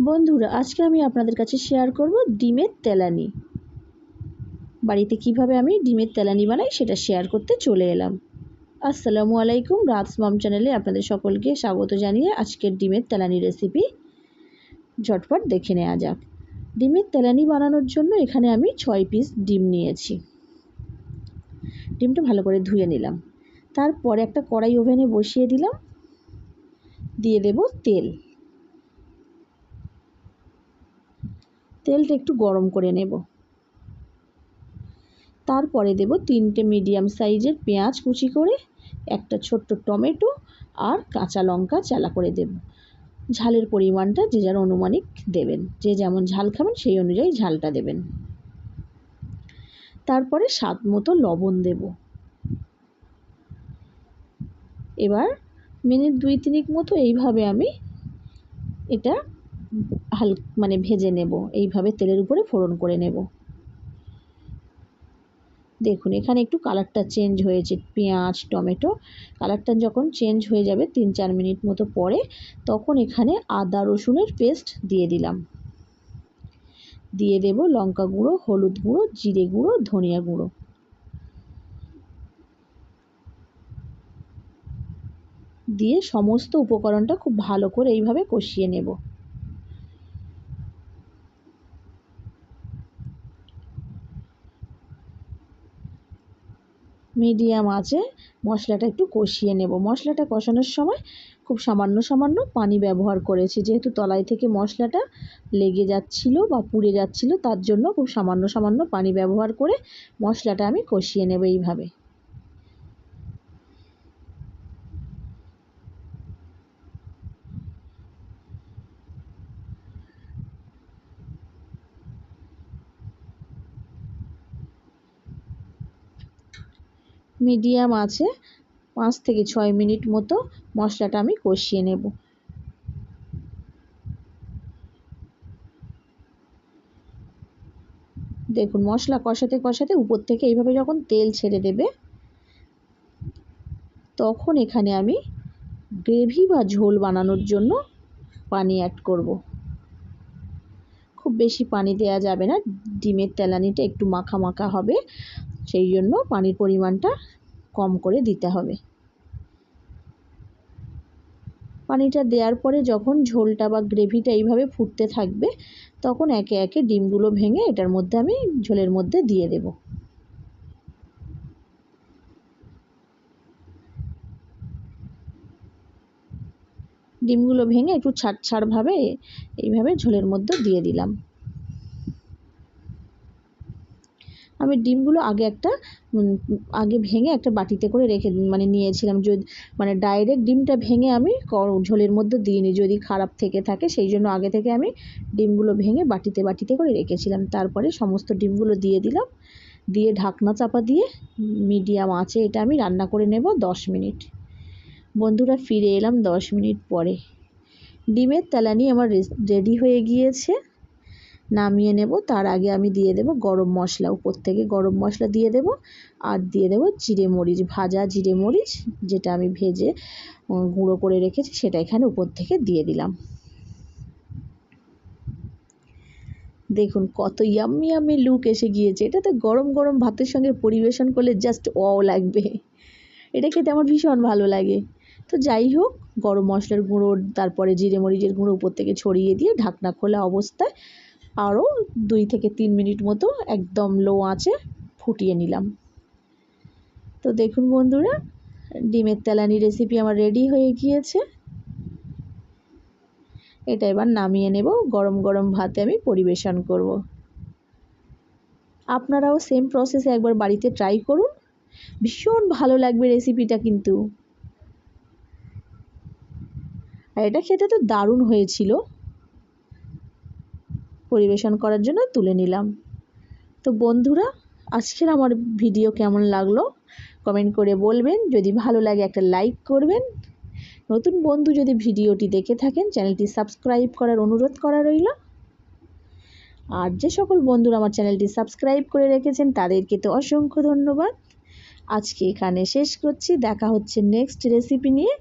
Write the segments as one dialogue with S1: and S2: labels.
S1: বন্ধুরা, আজকে আমি আপনাদের কাছে শেয়ার করব ডিমের তেলানি। বাড়িতে কীভাবে আমি ডিমের তেলানি বানাই সেটা শেয়ার করতে চলে এলাম। আসসালামু আলাইকুম রাতস মাম চ্যানেলে আপনাদের সকলকে স্বাগত জানিয়ে আজকের ডিমের তেলানি রেসিপি ঝটপট দেখে নেওয়া যাক। ডিমের তেলানি বানানোর জন্য এখানে আমি ছয় পিস ডিম নিয়েছি। ডিমটা ভালো করে ধুয়ে নিলাম। তারপরে একটা কড়াই ওভেনে বসিয়ে দিলাম। দিয়ে দেব তেল। তেলটা একটু গরম করে নেব। তারপরে দেব তিনটে মিডিয়াম সাইজের পেঁয়াজ কুচি করে, একটা ছোট্ট টমেটো আর কাঁচা লঙ্কা চালা করে দেব। ঝালের পরিমাণটা যে যার অনুমানিক দেবেন, যে যেমন ঝাল খাবেন সেই অনুযায়ী ঝালটা দেবেন। তারপরে স্বাদ মতো লবণ দেব। এবার মিনিট দুই তিনিক মতো এইভাবে আমি এটা হাল মানে ভেজে নেব। এইভাবে তেলের উপরে ফোড়ন করে নেব। দেখুন, এখানে একটু কালারটা চেঞ্জ হয়েছে। পেঁয়াজ, টমেটো, কালারটা যখন চেঞ্জ হয়ে যাবে তিন চার মিনিট মতো পরে, তখন এখানে আদা রসুনের পেস্ট দিয়ে দিলাম। দিয়ে দেব লঙ্কা গুঁড়ো, হলুদ গুঁড়ো, জিরে গুঁড়ো, ধনিয়া গুঁড়ো। দিয়ে সমস্ত উপকরণটা খুব ভালো করে এইভাবে কষিয়ে নেব। মিডিয়াম আছে, মশলাটা একটু কষিয়ে নেব। মশলাটা কষানোর সময় খুব সামান্য সামান্য পানি ব্যবহার করেছি। যেহেতু তলায় থেকে মশলাটা লেগে যাচ্ছিল বা পুড়ে যাচ্ছিল, তার জন্য খুব সামান্য সামান্য পানি ব্যবহার করে মশলাটা আমি কষিয়ে নেব এইভাবে। মিডিয়াম আছে, পাঁচ থেকে ছয় মিনিট মতো মশলাটা আমি কষিয়ে নেব। দেখুন, মশলা কষাতে কষাতে উপর থেকে এইভাবে যখন তেল ছেড়ে দেবে, তখন এখানে আমি গ্রেভি বা ঝোল বানানোর জন্য পানি অ্যাড করব। খুব বেশি পানি দেওয়া যাবে না, ডিমের তেলানিটা একটু মাখা মাখা হবে। সেই জন্য পানির পরিমাণটা কম করে দিতে হবে। পানিটা দেওয়ার পরে যখন ঝোলটা বা গ্রেভিটা এইভাবে ফুটতে থাকবে, তখন একে একে ডিমগুলো ভেঙে এটার মধ্যে আমি ঝোলের মধ্যে দিয়ে দেব। ডিমগুলো ভেঙে একটু ছাড় ছাড়ভাবে এইভাবে ঝোলের মধ্যে দিয়ে দিলাম। আমি ডিমগুলো আগে একটা আগে ভেঙে একটা বাটিতে করে রেখে মানে নিয়েছিলাম। যদি মানে ডাইরেক্ট ডিমটা ভেঙে আমি ঝোলের মধ্যে দিইনি। যদি খারাপ থেকে থাকে, সেই জন্য আগে থেকে আমি ডিমগুলো ভেঙে বাটিতে বাটিতে করে রেখেছিলাম। তারপরে সমস্ত ডিমগুলো দিয়ে দিলাম। দিয়ে ঢাকনা চাপা দিয়ে, মিডিয়াম আঁচে এটা আমি রান্না করে নেব দশ মিনিট। বন্ধুরা, ফিরে এলাম দশ মিনিট পরে। ডিমের তেলানি আমার রেডি হয়ে গিয়েছে। নামিয়ে নেব। তার আগে আমি দিয়ে দেব গরম মশলা, উপর থেকে গরম মশলা দিয়ে দেব আর দিয়ে দেব জিরে মরিচ, ভাজা জিরে মরিচ যেটা আমি ভেজে গুঁড়ো করে রেখেছি সেটা এখানে উপর থেকে দিয়ে দিলাম। দেখুন কত ইয়াম্মি ইয়াম্মি লুক এসে গিয়েছে। এটা তো গরম গরম ভাতের সঙ্গে পরিবেশন করলে জাস্ট ওয়াও লাগবে। এটা খেতে আমার ভীষণ ভালো লাগে। তো যাই হোক, গরম মশলার গুঁড়ো, তারপরে জিরে মরিচের গুঁড়ো উপর থেকে ছড়িয়ে দিয়ে ঢাকনা খোলা অবস্থায় আরও দুই থেকে তিন মিনিট মতো একদম লো আঁচে ফুটিয়ে নিলাম। তো দেখুন বন্ধুরা, ডিমের তেলানি রেসিপি আমার রেডি হয়ে গিয়েছে। এটা এবার নামিয়ে নেব, গরম গরম ভাতে আমি পরিবেশন করব। আপনারাও সেম প্রসেসে একবার বাড়িতে ট্রাই করুন। ভীষণ ভালো লাগবে রেসিপিটা কিন্তু। আর এটা খেতে তো দারুণ হয়েছিল। পরিবেশন করার জন্য তুলে নিলাম। তো বন্ধুরা, আজকের আমার ভিডিও কেমন লাগল? কমেন্ট করে বলবেন। যদি ভালো লাগে একটা লাইক করবেন। নতুন বন্ধু যদি ভিডিওটি দেখে থাকেন, চ্যানেলটি সাবস্ক্রাইব করার অনুরোধ করা রইল। আর যে সকল বন্ধুরা আমার চ্যানেলটি সাবস্ক্রাইব করে রেখেছেন, তাদেরকে তো অসংখ্য ধন্যবাদ। আজকে এখানে শেষ করছি। দেখা হচ্ছে নেক্সট রেসিপি নিয়ে।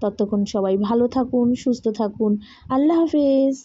S1: ততক্ষণ সবাই ভালো থাকুন, সুস্থ থাকুন। আল্লাহ হাফেজ।